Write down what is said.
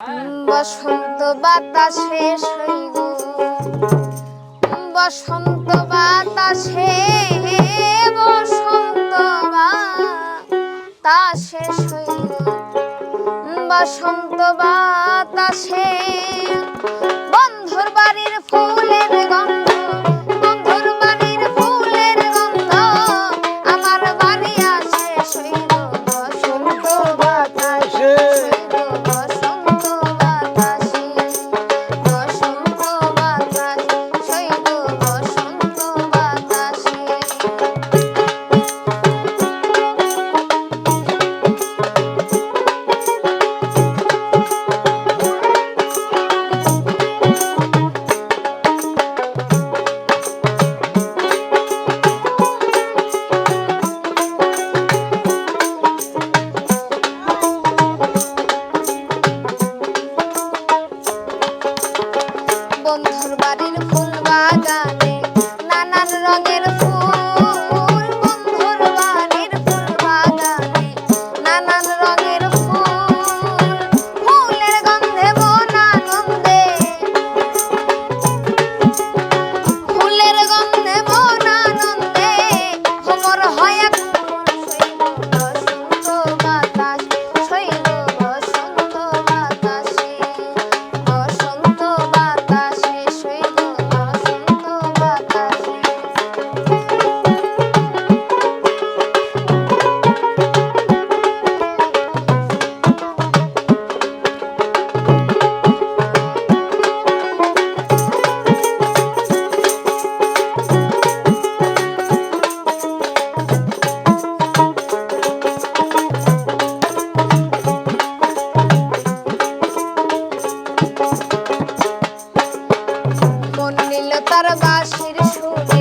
বসন্ত বাতাসে শৈব। বসন্ত বাতাসে বসন্ত বাতাসে শৈব। বসন্ত বাতাসে বন্ধুর বাড়ির ফুল বন্ধুর বাড়ির ফুল বাগান। মন নিল তার বাসির শুনে